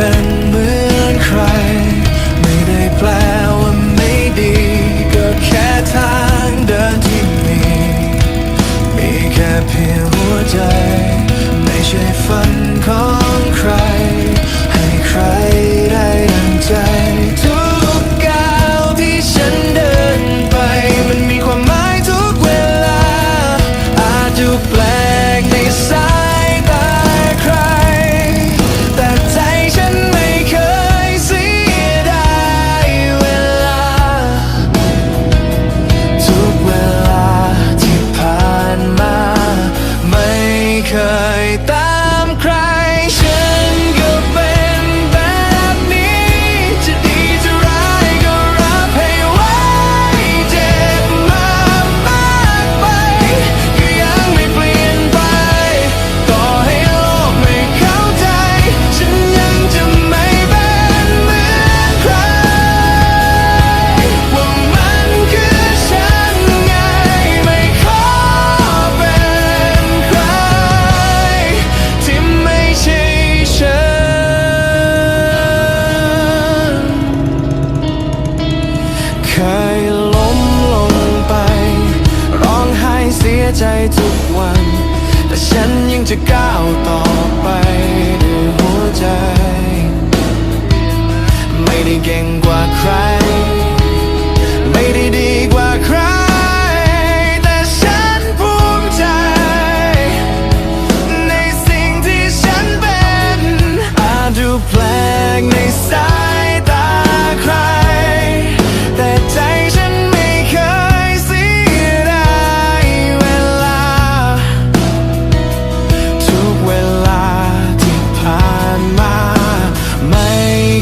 happen ยล้มลงไป ร้องไห้เสียใจทุกวัน แต่ฉันยังจะก้าวต่อไปด้วยหัวใจ ไม่ได้เก่งกว่าใคร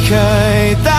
kijkt.